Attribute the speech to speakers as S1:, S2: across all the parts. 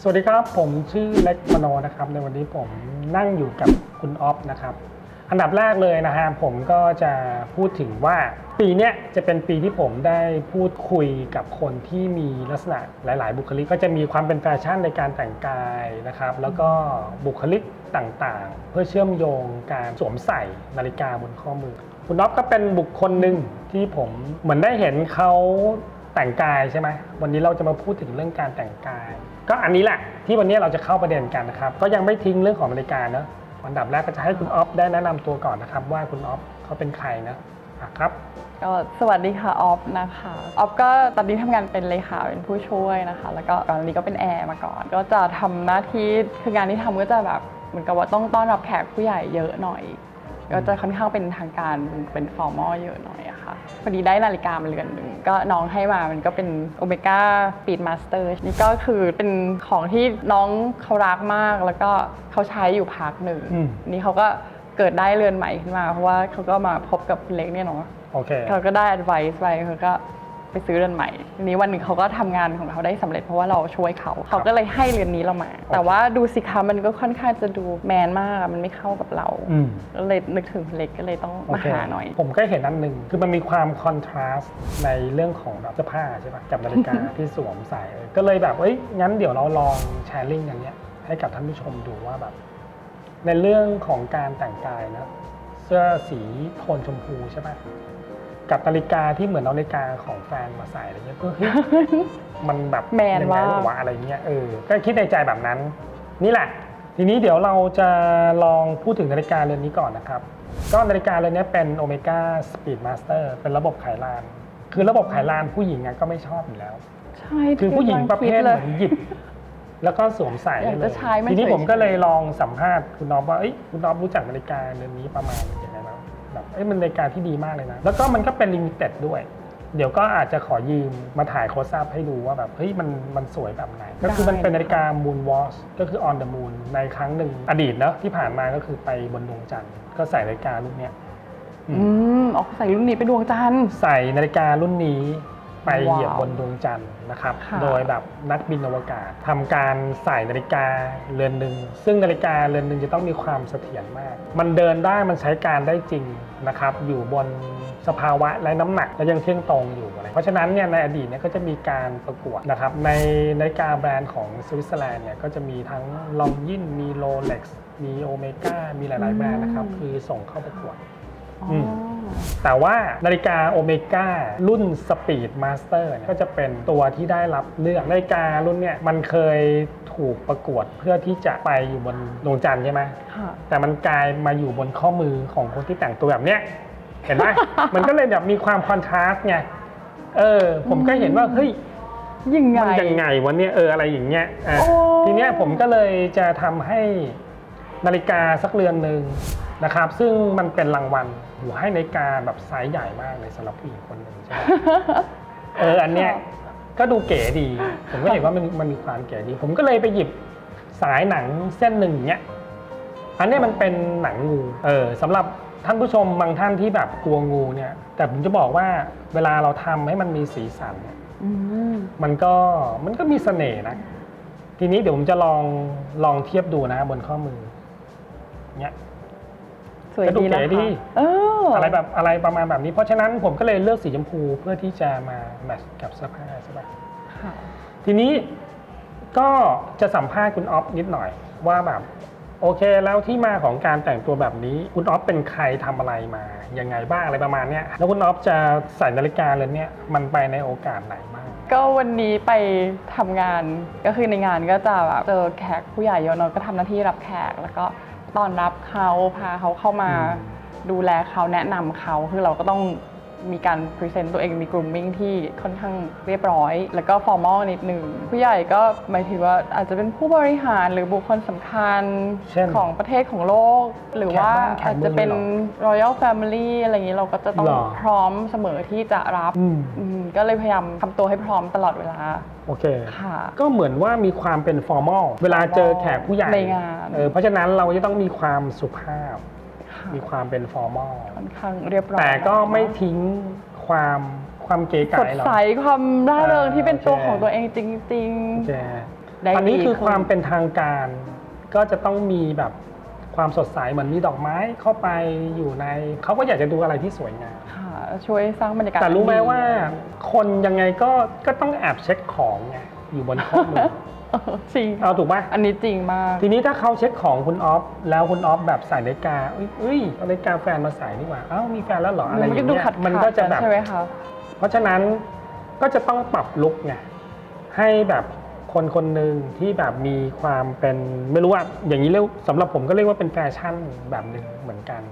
S1: สวัสดีครับ ผมชื่อเล็กมโนนะครับ ในวันนี้ผมนั่งอยู่กับคุณออฟนะครับ อันดับแรกเลยนะฮะผมก็จะพูดถึงว่าปีนี้จะเป็นปีที่ผมได้พูดคุยกับคนที่มีลักษณะหลาย ๆ บุคลิก ก็จะมีความเป็นแฟชั่นในการแต่งกายนะครับ แล้วก็บุคลิกต่างๆ เพื่อเชื่อมโยงการสวมใส่นาฬิกาบนข้อมือ คุณอ๊อฟก็เป็นบุคคลหนึ่งที่ผมเหมือนได้เห็นเขาแต่งกายใช่ไหมวันนี้เราจะมาพูดถึงเรื่องการแต่งกาย ก็อันนี้แหละที่วันนี้เราจะเข้าประเด็นกันนะครับ ก็ยังไม่ทิ้งเรื่องของนาฬิกาเนอะอันดับแรกก็จะให้คุณออฟได้แนะนำตัวก่อนนะครับ ว่าคุณออฟเขาเป็นใครนะอะครับ
S2: ก็สวัสดีค่ะออฟนะคะออฟก็ตอนนี้ทำงานเป็นเลขาเป็นผู้ช่วยนะคะ แล้วก็ก่อนหน้านี้ก็เป็นแอร์มาก่อน ก็จะทำหน้าที่คืองานที่ทำก็จะแบบเหมือนกับว่าต้องต้อนรับแขกผู้ใหญ่เยอะหน่อย ก็จะค่อนข้างเป็นทางการเป็นเป็นฟอร์มอลเยอะหน่อยอะ ค่ะพอดีได้นาฬิกามาเรือนหนึ่งก็น้องให้มามันก็เป็นโอเมก้าปีดมาสเตอร์นี่ก็คือเป็นของที่น้องเขารักมากแล้วก็เขาใช้อยู่พักหนึ่ง
S1: อืม
S2: นี่เขาก็เกิดได้เรือนใหม่ขึ้นมา เพราะว่าเขาก็มาพบกับคุณเล็กเนี่ยเนาะ
S1: โอเค
S2: เขาก็ได้ advice ไปเขาก็ ไปซื้อเรือนใหม่ทีนี้วันหนึ่งเขาก็ทำงานของเขาได้สำเร็จเพราะว่าเราช่วยเขาเขาก็เลยให้เรือนนี้เรามา แต่ว่าดูสิคะมันก็ค่อนข้างจะดูแมนมากอะมันไม่เข้ากับเรา
S1: อืม
S2: ก็เลยนึกถึงเล็กก็เลยต้อง
S1: โอ
S2: มา
S1: เค
S2: หาหน่อย
S1: ผมก็เห็นอันหนึ่งคือมันมีความคอนทราสต์ในเรื่องของแบบเสื้อผ้าใช่ปะกับนาฬิกาที่สวมใส่ก็เลยแบบเอ้ยงั้นเดี๋ยวเราลองแชร์ลิงก์กันเนี้ยให้กับท่านผู้ชมดูว่าแบบ ในเรื่องของการแต่งกายนะเสื้อสีโทนชมพูใช่ปะ กับนาฬิกาที่เหมือนเอานาฬิกาของแฟนมาใส่อะไรเงี้ยก็เฮ้ยมันแบบ
S2: แมน
S1: ยังไง
S2: มาก
S1: วะอะไรเงี้ยเออก็คิดในใจแบบนั้น นี่แหละ ทีนี้เดี๋ยวเราจะลองพูดถึงนาฬิกาเรือนนี้ก่อนนะครับ ก็นาฬิกาเรือนนี้เป็น Omega Speed Master เป็นระบบไขลาน คือระบบไขลานผู้หญิงอะก็ไม่ชอบอยู่แล้ว
S2: ใช่
S1: คือผู้หญิงประเภท
S2: กำ
S1: เห
S2: ลั
S1: มื
S2: ง
S1: อน
S2: คิด
S1: หยิบ แล้วก็สวมใส่
S2: อยาก
S1: ได้เล
S2: จะ
S1: ย
S2: ใช้ไม่
S1: ทีนี้
S2: เคย
S1: ผมก็
S2: ใช้
S1: เลยลองสัมภาษณ์คุณน้องว่าเอ้ยคุณน้องรู้จักนาฬิกาเรือนนี้ประมาณยังไงบ้างแบบ เอ้ยมันนาฬิกาที่ดีมากเลยนะ แล้วก็มันก็เป็นลิมิเต็ดด้วย เดี๋ยวก็อาจจะขอยืมมาถ่ายโคสอัพให้ดูว่าแบบเฮ้ยมันมันสวยแบบไหน ก็คือมันเป็นนาฬิกา Moon Watch ก็คือ on the moon ในครั้งหนึ่งอดีตเนอะที่ผ่านมาก็คือไปบนดวงจันทร์ก็ใส่นาฬิการุ่นเนี้ยอืม
S2: อืมออกใส่รุ่นนี้ไปดวงจันทร์
S1: ใส่นาฬิการุ่นนี้ ไปเหยียบ
S2: ว้าว
S1: บนดวงจันทร์นะครับ
S2: ค่ะ
S1: โดยแบบนักบินอวกาศทำการใส่นาฬิกาเรือนหนึ่ง ซึ่งนาฬิกาเรือนหนึ่งจะต้องมีความเสถียรมาก มันเดินได้มันใช้การได้จริงนะครับ อยู่บนสภาวะและน้ำหนักและยังเที่ยงตรงอยู่อะไรเพราะฉะนั้นเนี่ยในอดีตเนี่ยก็จะมีการประกวดนะครับ ในนาฬิกาแบรนด์ของสวิตเซอร์แลนด์เนี่ยก็จะมีทั้งลองยินมีโรเล็กซ์มีโอเมก้ามีหลายๆแบรนด์นะครับ คือส่งเข้าประกวด
S2: อ๋อ
S1: อื
S2: อ
S1: ม แต่ว่านาฬิกาโอเมก้ารุ่น Speed Master เนี่ยก็จะเป็นตัวที่ได้รับเลือกนาฬิการุ่นเนี่ยมันเคยถูกประกวดเพื่อที่จะไปอยู่บนดวงจันทร์ใช่ไหม
S2: ค่ะ
S1: แต่มันกลายมาอยู่บนข้อมือของคนที่แต่งตัวแบบเนี้ยเห็นไหมมันก็เลยแบบมีความคอนทราสต์ไงเออ ผมก็เห็นว่าเฮ้ย
S2: ยังไง
S1: มันยังไงวะเนี่ยเอออะไรอย่างเงี้ยอะ
S2: โอ้
S1: ทีเนี้ยผมก็เลยจะทำให้นาฬิกาสักเรือนหนึ่ง นะครับ ซึ่งมันเป็นรางวัลอยู่ให้นาฬิกาแบบไซส์ใหญ่มากเลยสำหรับผู้หญิงคนหนึ่งใช่ไหม เออ อันเนี้ยก็ดูเก๋ดี ผมก็เห็นว่ามันมันมีความเก๋ดี ผมก็เลยไปหยิบสายหนังเส้นหนึ่งเนี้ย อันเนี้ยมันเป็นหนังงู เออสำหรับท่านผู้ชมบางท่านที่แบบกลัวงูเนี่ย แต่ผมจะบอกว่าเวลาเราทำให้มันมีสีสันเนี่ย
S2: อืม
S1: มันก็มันก็มีเสน่ห์นะ ทีนี้เดี๋ยวผมจะลองลองเทียบดูนะบนข้อมือ เนี้ย
S2: สวย
S1: ก็ดู
S2: ดีนะ
S1: เก๋ดี
S2: คะเอออ
S1: อะไรแบบอะไรประมาณแบบนี้ เพราะฉะนั้นผมก็เลยเลือกสีชมพูเพื่อที่จะมาแมทช์กับเสื้อผ้าใช่ปะ
S2: ค่ะ
S1: ทีนี้ก็จะสัมภาษณ์คุณออฟนิดหน่อยว่าแบบโอเคแล้วที่มาของการแต่งตัวแบบนี้ คุณออฟเป็นใครทำอะไรมายังไงบ้างอะไรประมาณเนี้ยแล้วคุณออฟจะใส่นาฬิกาเรือนเนี้ยมันไปในโอกาสไหนบ้าง
S2: ก็วันนี้ไปทำงานก็คือในงานก็จะแบบเจอแขกผู้ใหญ่เยอะเนอะก็ทำหน้าที่รับแขกแล้วก็ ต้อนรับเขาพาเขาเข้ามา
S1: อืม
S2: ดูแลเขาแนะนำเขาคือเราก็ต้อง มีการพรีเซนต์ตัวเองมีกลุ่มมิ่งที่ค่อนข้างเรียบร้อย แล้วก็ฟอร์มอลนิดหนึ่งผู้ใหญ่ก็หมายถึงว่าอาจจะเป็นผู้บริหารหรือบุคคลสำคัญ
S1: เช่น
S2: ของประเทศของโลก หรือว่า
S1: แขกบ้านแขก
S2: อาจจะเป็น
S1: เมืองเลยเหร
S2: Royal Family อะไรอย่างนี้เราก็จะต้อง
S1: หรอ
S2: พร้อมเสมอที่จะรับ
S1: อืม
S2: อืมก็เลยพยายามทำตัวให้พร้อมตลอดเวลา
S1: โอเค
S2: ค่ะ
S1: ก็เหมือนว่ามีความเป็นฟอร์มอลเวลาเจอแขกผู้ใหญ่
S2: ในงาน
S1: เออเพราะฉะนั้นเราจะต้องมีความสุภาพ
S2: ค่ะ
S1: มีความเป็นฟอร์มอล
S2: ค่อนข้างเรียบร้อย
S1: แต่ก็ไม่ทิ้งความความเก๋
S2: ส
S1: ไก๋
S2: ด
S1: หรอก
S2: ใสความร่าเริง
S1: อ่า
S2: ที่เป็นตัว
S1: โอเค
S2: ของตัวเองจริง
S1: โอเค
S2: ได้
S1: อันนี้
S2: ดี
S1: คือ
S2: ขึ้
S1: ความเป็นทางการก็จะต้องมีแบบความสดใสเหมือนมีดอกไม้เข้าไปอยู่ในเขาก็อยากจะดูอะไรที่สวยงาม
S2: ค่ะ ช่วยสร้างบรรยากาศ
S1: แต่รู้ไหม
S2: ดี
S1: ว่าคนยังไงก็ก็ต้องแอบเช็คของไงอยู่บนข้อมือ
S2: เออ จริง
S1: เอาถูกไหม
S2: อันนี้จริงมาก
S1: ทีนี้ถ้าเขาเช็คของคุณออฟแล้วคุณออฟแบบใส่นาฬิกาเอ้ยเอ้ยเอานาฬิกาแฟนมาใส่นี่หว่าเอ้ามีแฟนแล้วเหรออะไรอย่าง
S2: มันก็ดู
S1: เงี้ย
S2: ขัด
S1: มันก็จะแบบ
S2: ใช่ไหมคะ
S1: เพราะฉะนั้นก็จะต้องปรับลุกไงให้แบบคนคนหนึ่งที่แบบมีความเป็นไม่รู้ว่าอย่างนี้เรียกสำหรับผมก็เรียกว่าเป็นแฟชั่นแบบหนึ่งเหมือนกัน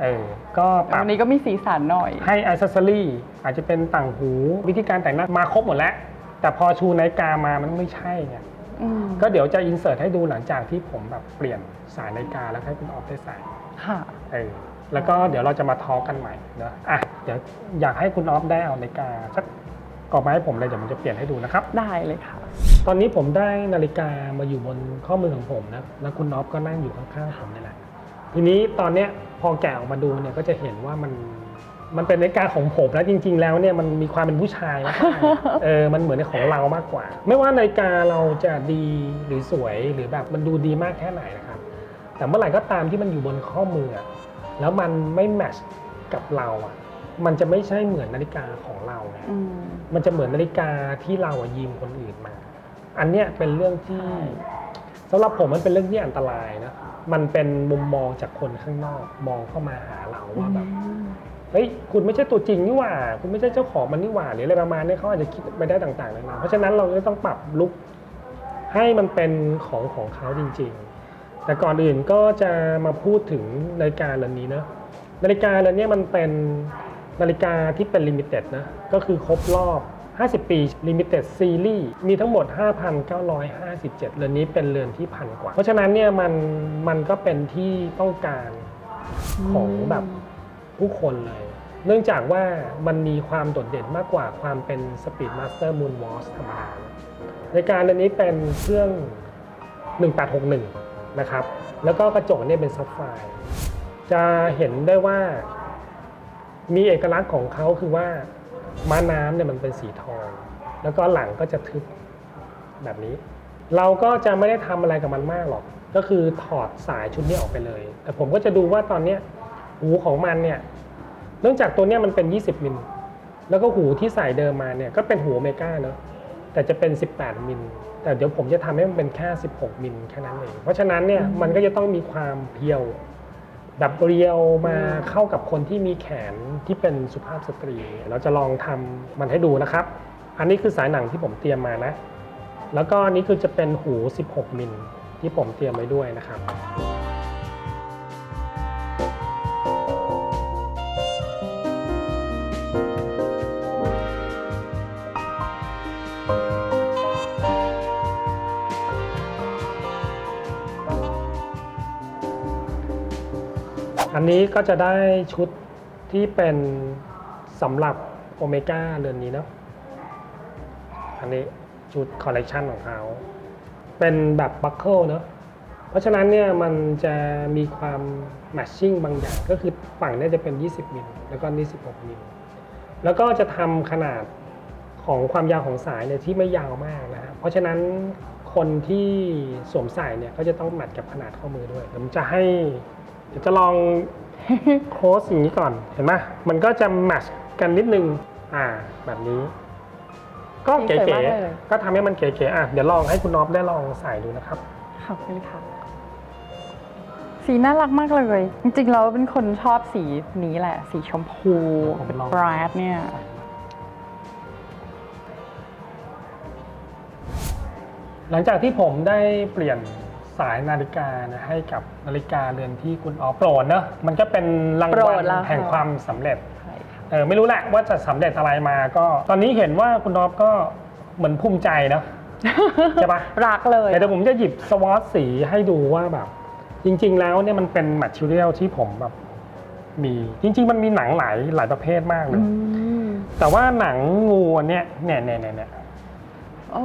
S1: เออก็ปรับ
S2: วันนี้ก็มีสีสันหน่อย
S1: ให้อ c เซสซอรี่อาจจะเป็นต่างหูวิธีการแต่งหน้ามาครบหมดแล้ว แต่พอชูนาฬิกามามันไม่ใช่ไง
S2: อืม
S1: ก็เดี๋ยวจะอินเสิร์ตให้ดูหลังจากที่ผมแบบเปลี่ยนสายนาฬิกาแล้วให้คุณออฟได้ใส่
S2: ค่ะ
S1: เออแล้วก็เดี๋ยวเราจะมาทอล์กกันใหม่เนอะอะเดี๋ยวอยากให้คุณออฟได้เอานาฬิกาสักกรอบมาให้ผมเลยเดี๋ยวผมจะเปลี่ยนให้ดูนะครับ
S2: ได้เลยค่ะ
S1: ตอนนี้ผมได้นาฬิกามาอยู่บนข้อมือของผมนะ แล้วคุณออฟก็นั่งอยู่ข้างๆผมนี่แหละ ทีนี้ตอนเนี้ยพอแกะออกมาดูเนี่ยก็จะเห็นว่ามัน มันเป็นนาฬิกาของผมแล้วจริง ๆ แล้วเนี่ยมันมีความเป็นผู้ชายมากๆเออมันเหมือนของเรามากกว่า ไม่ว่านาฬิกาเราจะดีหรือสวยหรือแบบมันดูดีมากแค่ไหนนะครับ แต่เมื่อไหร่ก็ตามที่มันอยู่บนข้อมืออะแล้วมันไม่แมทช์กับเราอะ มันจะไม่ใช่เหมือนนาฬิกาของเราไง
S2: อืม
S1: มันจะเหมือนนาฬิกาที่เราอะยืมคนอื่นมา อันเนี้ยเป็นเรื่องที่
S2: ใช่
S1: สำหรับผมมันเป็นเรื่องที่อันตรายนะมันเป็นมุมมองจากคนข้างนอกมองเข้ามาหาเราว่าแบบ
S2: อืม
S1: เฮ้ยคุณไม่ใช่ตัวจริงนี่หว่า คุณไม่ใช่เจ้าของมันนี่หว่าหรืออะไรประมาณนี้เขาอาจจะคิดไปได้ต่างๆเลยนะเพราะฉะนั้นเราก็ต้องปรับลุกให้มันเป็นของของเขาจริง ๆ แต่ก่อนอื่นก็จะมาพูดถึงนาฬิกาเรือนนี้นะนาฬิกาเรือนนี้มันเป็นนาฬิกาที่เป็นลิมิเต็ดนะก็คือครบรอบ 50 ปีลิมิเต็ดซีรีส์มีทั้งหมด 5,957 เรือนนี้เป็นเรือนที่พันกว่า เพราะฉะนั้นเนี่ยมันมันก็เป็นที่ต้องการของแบบ ผู้คนเลย เนื่องจากว่ามันมีความโดดเด่นมากกว่าความเป็น Speed Master Moon Watch ธรรมดาในการือนนี้เป็นเครื่อง 1861 นะครับ แล้วก็กระจกเนี่ยเป็นซับไฟจะเห็นได้ว่ามีเอกลักษณ์ของเขาคือว่าม้าน้ำเนี่ยมันเป็นสีทอง แล้วก็หลังก็จะทึบแบบนี้ เราก็จะไม่ได้ทำอะไรกับมันมากหรอก ก็คือถอดสายชุดนี้ออกไปเลย แต่ผมก็จะดูว่าตอนเนี้ย หูของมันเนี่ยเนื่องจากตัวเนี้ยมันเป็น 20 มิล แล้วก็หูที่ใส่เดิมมาเนี่ยก็เป็นหูอเมกาเนอะแต่จะเป็น 18 มิล แต่เดี๋ยวผมจะทำให้มันเป็นแค่ 16 มิลแค่นั้นเองเพราะฉะนั้นเนี่ยมันก็จะต้องมีความเพียวแบบเรียวมาเข้ากับคนที่มีแขนที่เป็นสุภาพสตรี เราจะลองทำมันให้ดูนะครับ อันนี้คือสายหนังที่ผมเตรียมมานะ แล้วก็อันนี้คือจะเป็นหู 16 มิลที่ผมเตรียมไว้ด้วยนะครับ อันนี้ก็จะได้ชุดที่เป็นสำหรับโอเมก้าเรือนนี้เนาะอันนี้ชุดคอลเลกชันของเขาเป็นแบบบัคเกิลเนาะเพราะฉะนั้นเนี่ยมันจะมีความแมทชิ่งบางอย่างก็คือฝั่งเนี้จะเป็น 20 มิลแล้วก็นี่16มิลแล้วก็จะทำขนาดของความยาวของสายเนี่ยที่ไม่ยาวมากนะฮะเพราะฉะนั้นคนที่สวมใส่เนี่ยก็จะต้องแมทกับขนาดข้อมือด้วยเดี๋ยวผมจะให้ เดี๋ยวจะลองโค้ชอย่างนี้ก่อนเห็นไหมมันก็จะแมทช์กันนิดนึงอ่าแบบนี้ ก็เก๋
S2: สวยมากเลย
S1: ๆก็ทำให้มันเก๋ๆอะเดี๋ยวลองให้คุณน็อฟได้ลองใส่ดูนะครับ
S2: ขอบคุณค่ะ สีน่ารักมากเลย จริงๆเราเป็นคนชอบสีนี้แหละ สีชมพู
S1: ผม
S2: เป็น
S1: ลอง
S2: บรดเนี่ย
S1: หลังจากที่ผมได้เปลี่ยน สายนาฬิกานะให้กับนาฬิกาเรือนที่คุณออฟโปรดเนอะมันก็เป็นราง
S2: โปร
S1: วั
S2: ด
S1: ล
S2: แล้ว
S1: แห่งความสำเร็จ
S2: ใช่ค่ะ
S1: เออไม่รู้แหละว่าจะสำเร็จอะไรมาก็ ตอนนี้เห็นว่าคุณออฟก็เหมือนภูมิใจเนอะ ใช่ปะ
S2: รักเลย
S1: เดี๋ยวผมจะหยิบสวอตสีให้ดูว่าแบบ จริง ๆ แล้วเนี่ยมันเป็นแมทเทียลที่ผมแบบมีจริง ๆ มันมีหนังหลายหลายประเภทมากเล
S2: อื
S1: ย
S2: ม
S1: แต่ว่าหนังงูอันเนี้ยเนี่ยเนี่ยเนี่ยเนี่ย
S2: โอ้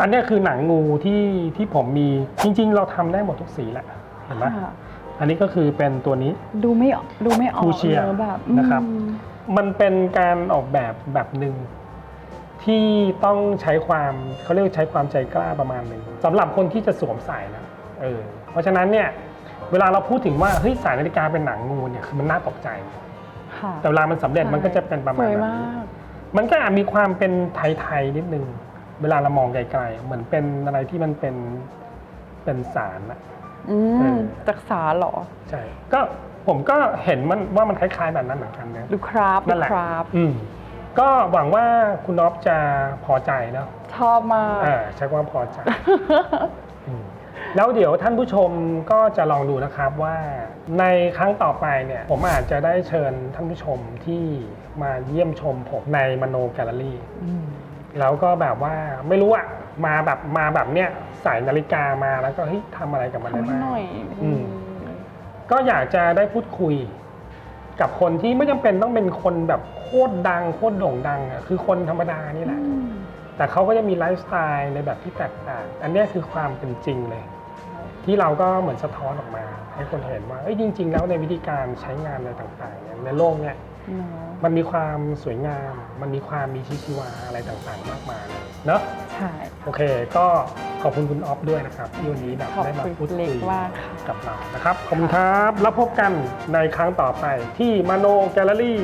S1: อันเนี้ยคือหนังงูที่ที่ผมมีจริง ๆ เราทำได้หมดทุกสีแหละเห็นไหม
S2: ค่ะ
S1: อันนี้ก็คือเป็นตัวนี้
S2: ดูไม่ออกดูไม่ออก
S1: คูเชียร์
S2: นอะแบบ
S1: นะครับ
S2: อืม
S1: มันเป็นการออกแบบแบบหนึ่งที่ต้องใช้ความเขาเรียกว่าใช้ความใจกล้าประมาณหนึ่งสำหรับคนที่จะสวมใส่นะเออเพราะฉะนั้นเนี่ยเวลาเราพูดถึงว่าเฮ้ยสายนาฬิกาเป็นหนังงูเนี่ยคือมันน่าตกใจ
S2: ค่ะ
S1: แต่เวลามันสำเร็จมันก็จะเป็นประ
S2: ส
S1: มาณ
S2: วย
S1: นั้น
S2: มาก
S1: มันก็อาจมีความเป็นไทย ๆ นิดนึง เวลาเรามองไกลๆ เหมือนเป็นอะไรที่มันเป็นเป็นสารนะ
S2: อื
S1: เอ
S2: ม
S1: อ
S2: จากสารเหรอ
S1: ใช่ ก็ผมก็เห็นมันว่ามันคล้ายๆแบบนั้นเหมือนกันนะ
S2: ดูคราฟ
S1: นั่
S2: ดู
S1: นแหละ
S2: คราฟ
S1: อืมก็หวังว่าคุณน็อฟจะพอใจเนาะ
S2: ชอบมาก
S1: เออใช้ความพอใจ อืมแล้วเดี๋ยวท่านผู้ชมก็จะลองดูนะครับว่าในครั้งต่อไปเนี่ยผมอาจจะได้เชิญท่านผู้ชมที่มาเยี่ยมชมผมในมโนแกลเลอรี่ แล้วก็แบบว่าไม่รู้อะมาแบบมาแบบเนี้ยใส่นาฬิกามาแล้วก็เฮ้ยทำอะไรกับมัน
S2: ทำ
S1: ได้
S2: ให้
S1: บ้าง
S2: หน่อย
S1: อืม ก็อยากจะได้พูดคุย กับคนที่ไม่จำเป็นต้องเป็นคนแบบโคตรดังโคตรโด่งดังอะคือคนธรรมดานี่แหละ
S2: อืม
S1: แต่เขาก็จะมีไลฟ์สไตล์ในแบบที่แตกต่าง อันเนี้ยคือความเป็นจริงเลย ที่เราก็เหมือนสะท้อนออกมา ให้คนเห็นว่าเอ้ยจริง ๆ แล้วในวิธีการใช้งานอะไรต่างๆเนี่ยในโลกเนี่ย
S2: เนอะ
S1: มันมีความสวยงาม มันมีความมีชีวิตชีวาอะไรต่างๆ มากมายเลยเนาะ
S2: ใช่
S1: โอเค ก็ขอบคุณคุณออฟด้วยนะครับที่วันนี้แบบ
S2: ขอบ
S1: ได้มา
S2: คุณ
S1: พูด
S2: เล็
S1: คุ
S2: ก
S1: ย
S2: มากค่ะ
S1: กับเรานะครับ ขอบคุณครับ แล้วพบกันในครั้งต่อไปที่มโนแกลเลอรี่